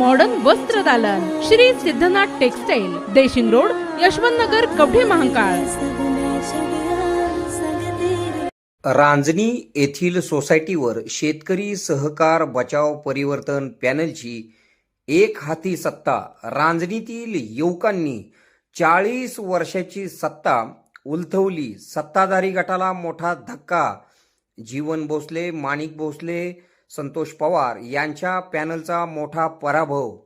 Modern वस्त्र दालन. Shri Siddhanath textile Deshing road Yashwant Nagar Kavathe Mahankal. Ranjani येथील सोसायटीवर शेतकरी सहकार बचाव परिवर्तन पॅनलची एक हाती सत्ता. रांजणीतील युवकांनी चाळीस वर्षाची सत्ता उलथवली. सत्ताधारी गटाला मोठा धक्का. जीवन भोसले माणिक भोसले संतोष पवार यांच्या पॅनलचा मोठा पराभव.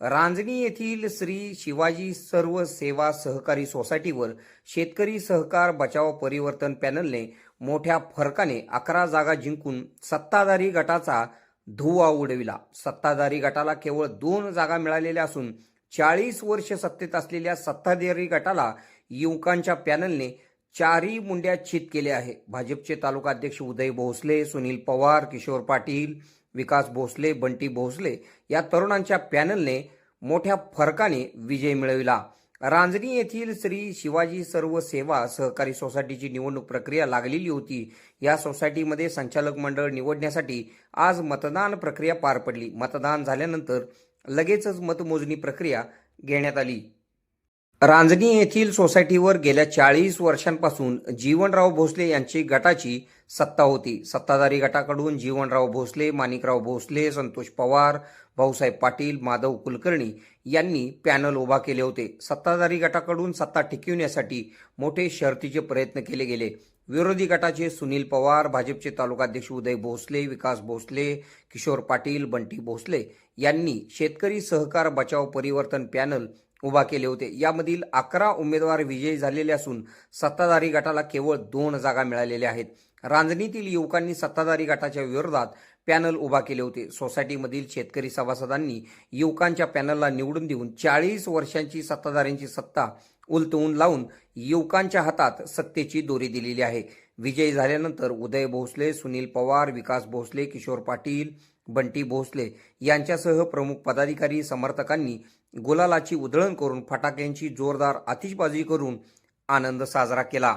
रांजणी येथील श्री शिवाजी सर्व सेवा सहकारी सोसायटीवर शेतकरी सहकार बचाव परिवर्तन पॅनलने मोठ्या फरकाने अकरा जागा जिंकून सत्ताधारी गटाचा धुवा उडविला. सत्ताधारी गटाला केवळ दोन जागा मिळालेल्या असून चाळीस वर्ष सत्तेत असलेल्या सत्ताधारी गटाला युवकांच्या पॅनलने चारही मुंड्या छित केले आहे. भाजपचे तालुका अध्यक्ष उदय भोसले सुनील पवार किशोर पाटील विकास भोसले बंटी भोसले या तरुणांच्या पॅनलने मोठ्या फरकाने विजय मिळविला. रांजणी येथील श्री शिवाजी सर्व सेवा सहकारी सोसायटीची निवडणूक प्रक्रिया लागलेली होती. या सोसायटीमध्ये संचालक मंडळ निवडण्यासाठी आज मतदान प्रक्रिया पार पडली. मतदान झाल्यानंतर लगेचच मतमोजणी प्रक्रिया घेण्यात आली. रांजणी येथील सोसायटीवर गेल्या चाळीस वर्षांपासून जीवनराव भोसले यांची गटाची सत्ता होती. सत्ताधारी गटाकडून जीवनराव भोसले माणिकराव भोसले संतोष पवार भाऊसाहेब पाटील माधव कुलकर्णी यांनी पॅनल उभा केले होते. सत्ताधारी गटाकडून सत्ता टिकविण्यासाठी मोठे शर्तीचे प्रयत्न केले गेले. विरोधी गटाचे सुनील पवार भाजपचे तालुकाध्यक्ष उदय भोसले विकास भोसले किशोर पाटील बंटी भोसले यांनी शेतकरी सहकार बचाव परिवर्तन पॅनल उभा केले होते. यामधील अकरा उमेदवार विजयी झालेले असून सत्ताधारी गटाला केवळ दोन जागा मिळालेल्या आहेत. रांजणीतील युवकांनी सत्ताधारी गटाच्या विरोधात पॅनल उभा केले होते. सोसायटीमधील शेतकरी सभासदांनी युवकांच्या पॅनलला निवडून देऊन चाळीस वर्षांची सत्ताधाऱ्यांची सत्ता उलटवून लावून युवकांच्या हातात सत्तेची दोरी दिलेली आहे. विजयी झाल्यानंतर उदय भोसले सुनील पवार विकास भोसले किशोर पाटील बंटी भोसले यांच्यासह प्रमुख पदाधिकारी समर्थकांनी गुलालाची उधळण करून फटाक्यांची जोरदार आतिषबाजी करून आनंद साजरा केला.